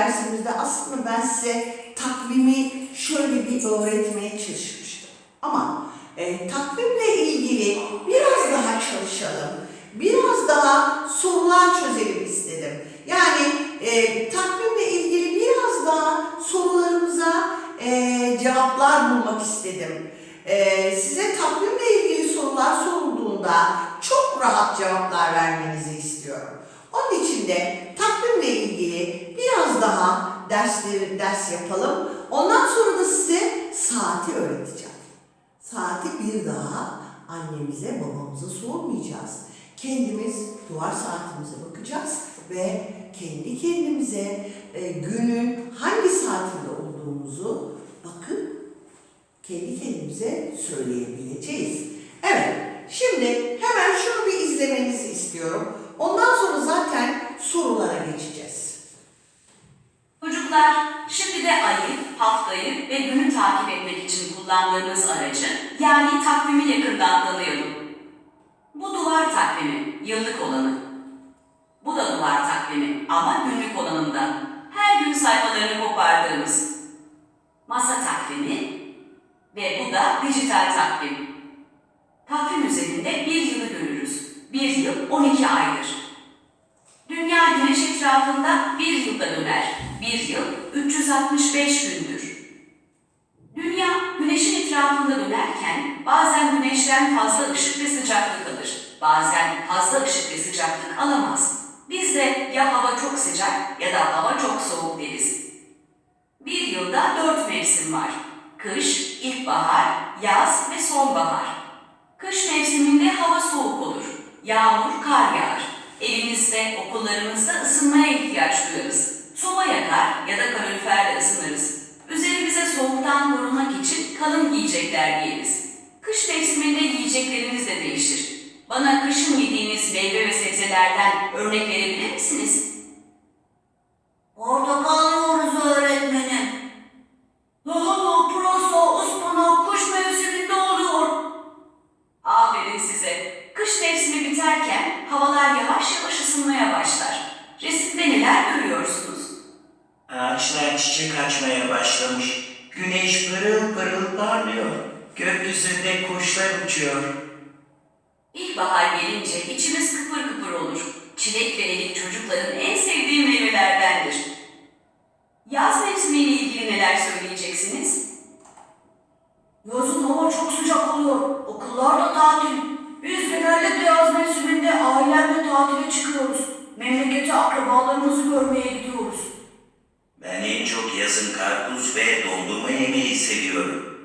dersimizde aslında ben size takvimi şöyle bir öğretmeye çalışmıştım. Ama e, takvimle ilgili biraz daha çalışalım. Biraz daha sorular çözelim istedim. Yani e, takvimle ilgili biraz daha sorularımıza e, cevaplar bulmak istedim. E, size takvimle ilgili sorular sorulduğunda çok rahat cevaplar vermenizi istiyorum. Onun için de takvimle ilgili biraz daha dersleri ders yapalım. Ondan sonra da size saati öğreteceğim. Saati bir daha annemize babamıza sormayacağız. Kendimiz duvar saatimize bakacağız ve kendi kendimize e, günün hangi saatinde olduğumuzu bakıp kendi kendimize söyleyebileceğiz. Evet, şimdi hemen şunu bir izlemenizi istiyorum. Ondan sonra zaten sorulara geçeceğiz. Çocuklar, şimdi de ayı, haftayı ve günü takip etmek için kullandığımız aracı, yani takvimi yakından tanıyalım. Bu duvar takvimi, yıllık olanı. Bu da duvar takvimi ama günlük olanından. Her gün sayfalarını kopardığımız. Masa takvimi ve bu da dijital takvim. Takvim üzerinde bir yılı görürüz. Bir yıl 12 aydır. Dünya güneş etrafında bir yılda döner. Bir yıl 365 gündür. Dünya güneşin etrafında dönerken bazen güneşten fazla ışık ve sıcaklık alır. Bazen fazla ışık ve sıcaklık alamaz. Biz de ya hava çok sıcak ya da hava çok soğuk deriz. Bir yılda dört mevsim var. Kış, ilkbahar, yaz ve sonbahar. Kış mevsiminde hava soğuk olur. Yağmur, kar yağar. Evimizde, okullarımızda ısınmaya ihtiyaç duyarız. Soba yakar ya da kaloriferle ısınırız. Üzerimize soğuktan korunmak için kalın giyecekler giyeriz. Kış mevsiminde yiyecekleriniz de değişir. Bana kışın yediğiniz meyve ve sebzelerden örnek verebilir misiniz? Portakal söyleyeceksiniz? Yazın hava çok sıcak oluyor. Okullar da tatil. Biz genellikle yaz mevsiminde ailemle tatile çıkıyoruz. Memlekete akrabalarımızı görmeye gidiyoruz. Ben en çok yazın karpuz ve dondurma yemeyi seviyorum.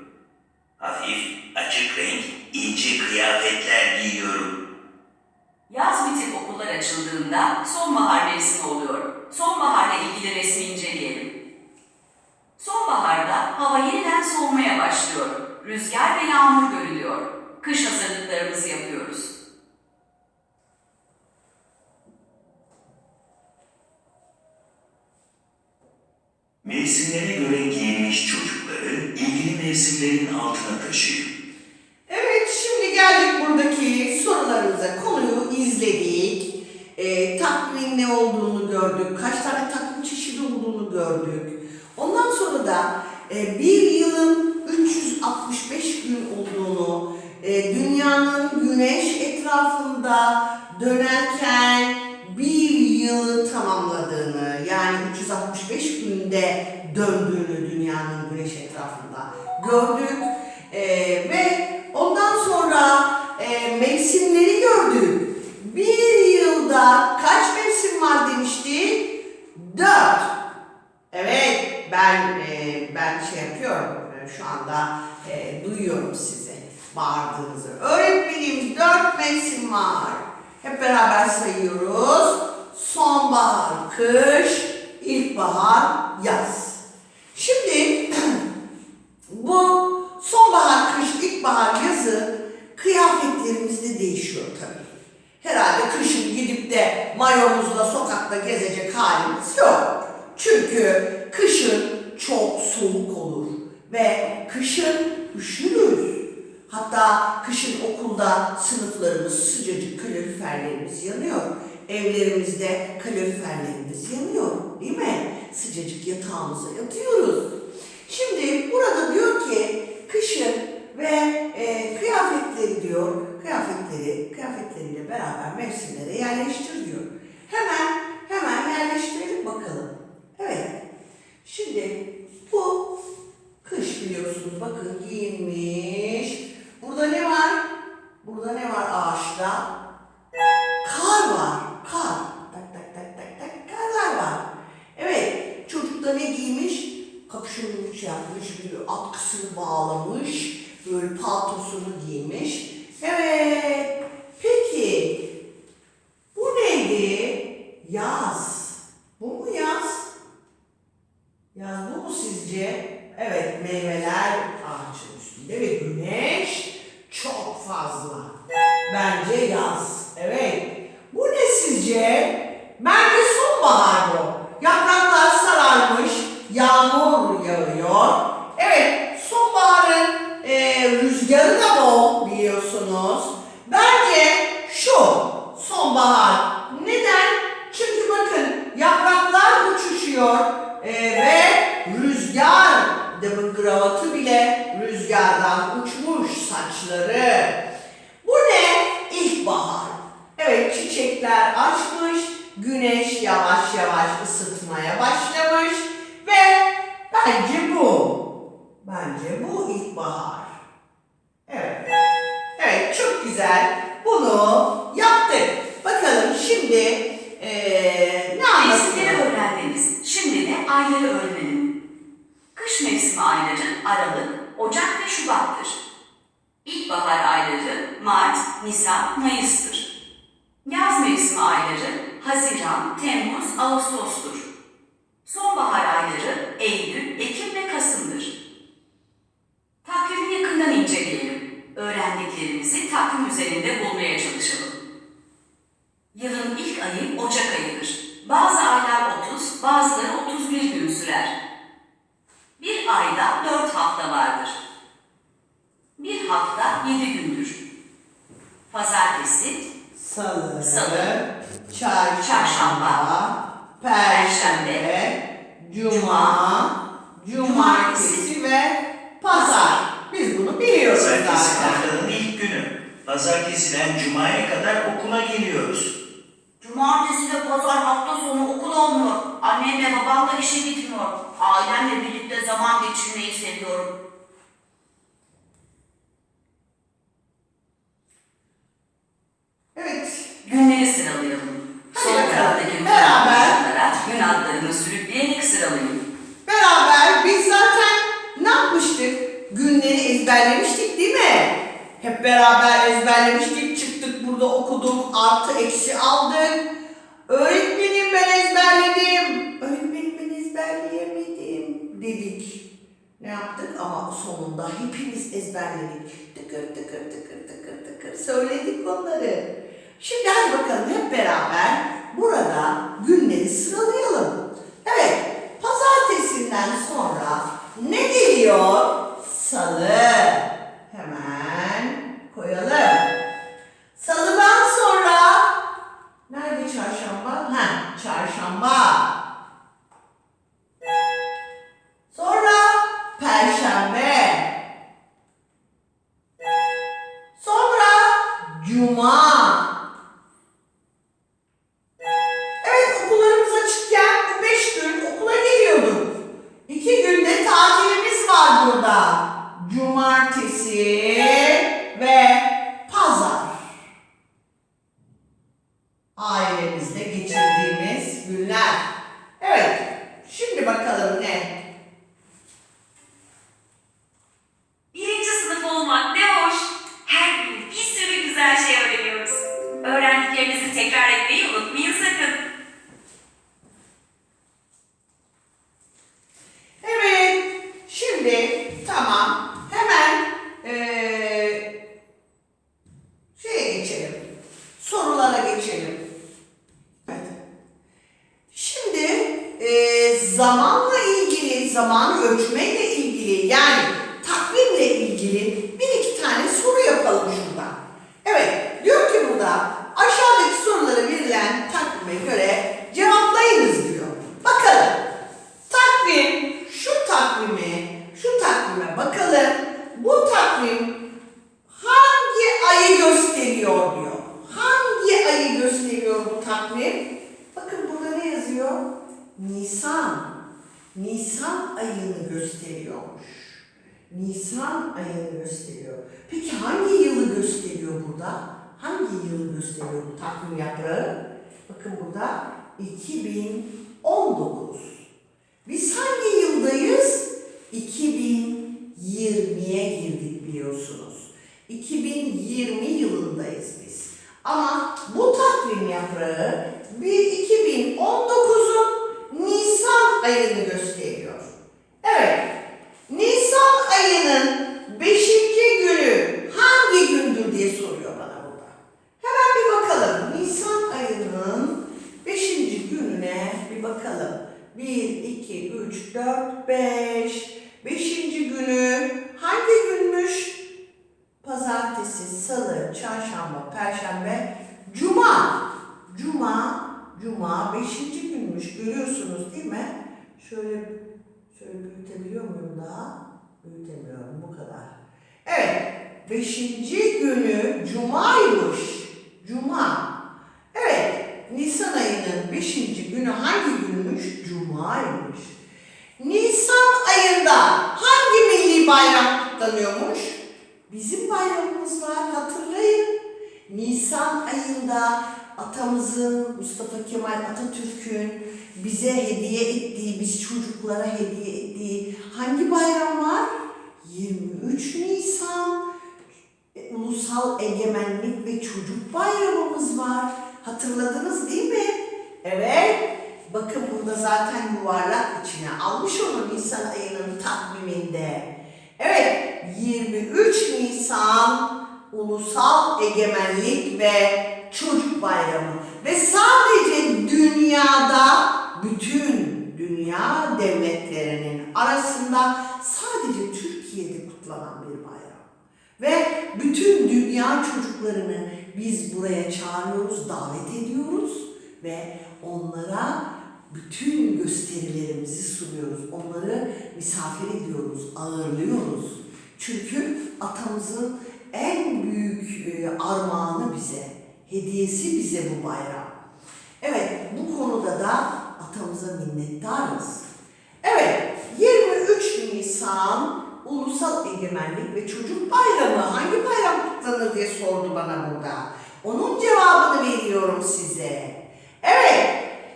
Hafif, açık renk, ince kıyafetler giyiyorum. Yaz bitip okullar açıldığında sonbahar mevsimi oluyor. Sonbaharla ilgili resmi inceleyelim. Soğumaya başlıyor. Rüzgar ve yağmur görülüyor. Kış hazırlıklarımızı yapıyoruz. Mevsimlere göre giyinmiş çocukları ilgili mevsimlerin altına taşıyın. Evet, şimdi geldik buradaki sorularımıza. Konuyu izledik. Ee, takvimin ne olduğunu gördük. Kaç tane takvim çeşidi olduğunu gördük. Ondan sonra da e, bir yılın 365 gün olduğunu, e, dünyanın güneş etrafında dönerken bir yılı tamamladığını, yani 365 günde döndüğünü dünyanın güneş etrafında gördük. E, ve ondan sonra e, mevsimleri gördük. Bir yılda kaç mevsim var demiştik? Dört. Ben e, ben şey yapıyorum. e, Şu anda e, duyuyorum sizi bağırdığınızı. Öğretmenimiz dört mevsim var. Hep beraber sayıyoruz. Sonbahar, kış, ilkbahar, yaz. Şimdi bu sonbahar, kış, ilkbahar, yazı kıyafetlerimizde değişiyor tabii. Herhalde kışın gidip de mayomuzla sokakta gezecek halimiz yok. Çünkü kışın çok soğuk olur ve kışın üşürüz. Hatta kışın okulda sınıflarımız sıcacık, kaloriferlerimiz yanıyor. Evlerimizde kaloriferlerimiz yanıyor değil mi? Sıcacık yatağımıza yatıyoruz. Şimdi burada diyor ki kışın ve e, kıyafetleri diyor, kıyafetleri, kıyafetleriyle beraber mevsimlere yerleştir diyor. Hemen, hemen yerleştirelim mu sizce? Evet meyveler ağacın üstünde ve güneş çok fazla. Bence yaz. Evet. Bu ne sizce? Bence sonbahar bu. Yapraklar sararmış, yağmur yağıyor. Evet, sonbaharın e, rüzgarı da bol biliyorsunuz. Bence şu sonbahar. Neden? Çünkü bakın yapraklar uçuşuyor. Annemle babamla işe gitmiyorum. Ailemle ne yaptık ama sonunda hepimiz ezberledik. Tıkır tıkır tıkır tıkır tıkır söyledik bunları. Şimdi hadi bakalım hep beraber burada günleri sıralayalım. Evet, pazartesinden sonra ne geliyor? Salı. Hemen koyalım. Salıdan sonra nerede çarşamba? Ha, çarşamba. ailemizde geçirdiğimiz günler. zamanla ilgili, zamanı ölçmeyle ilgili yani takvimle ilgili bir iki tane soru yapalım şurada. Evet, diyor ki burada aşağıdaki sorulara verilen takvime göre cevaplayınız diyor. Bakalım. Takvim, şu takvimi, şu takvime bakalım. Bu takvim hangi ayı gösteriyor diyor. Hangi ayı gösteriyor bu takvim? Nisan. Nisan ayını gösteriyormuş. Nisan ayını gösteriyor. Peki hangi yılı gösteriyor burada? Hangi yılı gösteriyor bu takvim yaprağı? Bakın burada 2019. Biz hangi yıldayız? 2020'ye girdik biliyorsunuz. 2020 yılındayız biz. Ama bu takvim yaprağı bir 2019'un Nisan ayını gösteriyor. Evet, Nisan ayının 5. günü hangi gündür diye soruyor bana burada. Hemen bir bakalım. Nisan ayının 5. gününe bir bakalım. 1, 2, 3, 4, 5. 5. günü hangi günmüş? Pazartesi, salı, çarşamba, perşembe, cuma. Cuma, 5. günmüş. Görüyorsunuz değil mi? Şöyle şöyle büyütebiliyor muyum daha? Büyütemiyorum bu kadar. Evet. Beşinci günü cumaymış. Cuma. Evet. Nisan ayının beşinci günü hangi günmüş? Cumaymış. Nisan ayında hangi milli bayram kutlanıyormuş? Bizim bayramımız var hatırlayın. Nisan ayında atamızın Mustafa Kemal Atatürk'ün bize hediye ettiği, biz çocuklara hediye ettiği hangi bayram var? 23 Nisan e, Ulusal Egemenlik ve Çocuk Bayramımız var. Hatırladınız değil mi? Evet. Bakın burada zaten yuvarlak içine almış onu Nisan ayının takviminde. Evet, 23 Nisan Ulusal Egemenlik ve Çocuk Bayramı. Ve sadece dünyada bütün dünya devletlerinin arasında sadece Türkiye'de kutlanan bir bayram. Ve bütün dünya çocuklarını biz buraya çağırıyoruz, davet ediyoruz ve onlara bütün gösterilerimizi sunuyoruz. Onları misafir ediyoruz, ağırlıyoruz. Çünkü atamızın en büyük e, armağanı bize, hediyesi bize bu bayram. Evet, bu konuda da atamıza minnettarız. Evet, 23 Nisan Ulusal Egemenlik ve Çocuk Bayramı hangi bayram kutlanır diye sordu bana burada. Onun cevabını veriyorum size. Evet,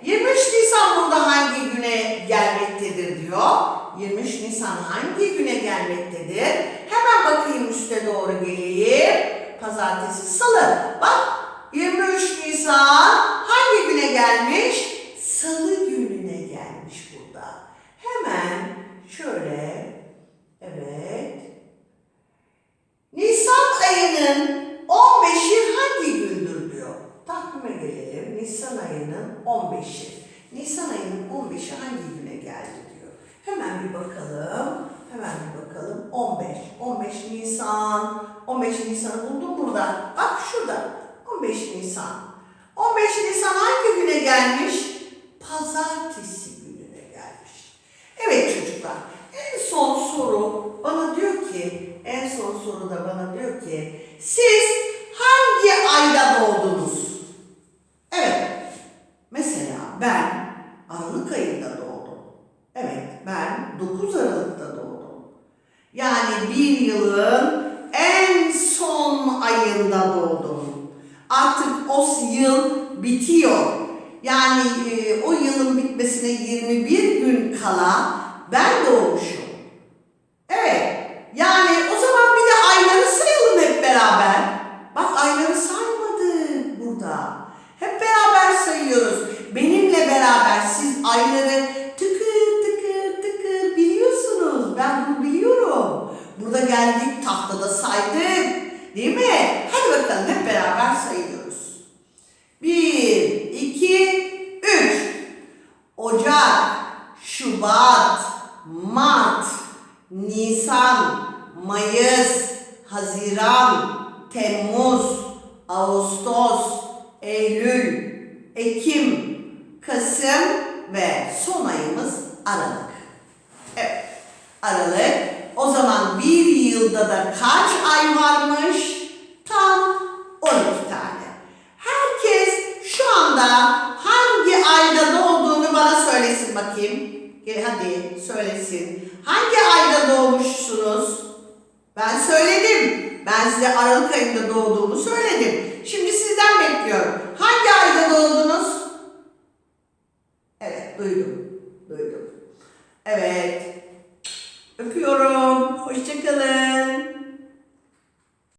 23 Nisan burada hangi güne gelmektedir diyor. 23 Nisan hangi güne gelmektedir? Hemen bakayım üste doğru geleyim. Pazartesi, salı. Bak 23 Nisan hangi güne gelmiş? Salı gününe gelmiş burada. Hemen şöyle, evet. Nisan ayının 15'i hangi gündür diyor. Takvime gelelim. Nisan ayının 15'i. Nisan ayının 15'i hangi güne geldi diyor. Hemen bir bakalım. Hemen bir bakalım. 15. 15 Nisan. 15 Nisan'ı buldum burada. Bak şurada. 15 Nisan. 15 Nisan hangi güne gelmiş? Pazartesi gününe gelmiş. Evet çocuklar. En son soru bana diyor ki, en son soruda bana diyor ki, siz hangi ayda doğdunuz? Evet. Mesela ben Aralık ayında doğdum. Evet, ben 9 Aralık'ta doğdum. Yani bir yılın en son ayında doğdum. Artık o yıl bitiyor. Yani e, o yılın bitmesine 21 gün kala ben doğmuşum. Evet. Yani o zaman bir de ayları sayalım hep beraber. Bak ayları saymadık burada. Hep beraber sayıyoruz. Benimle beraber siz ayları tıkır tıkır tıkır biliyorsunuz. Ben bunu biliyorum. Burada geldik tahtada saydık. Değil mi? Hadi bakalım hep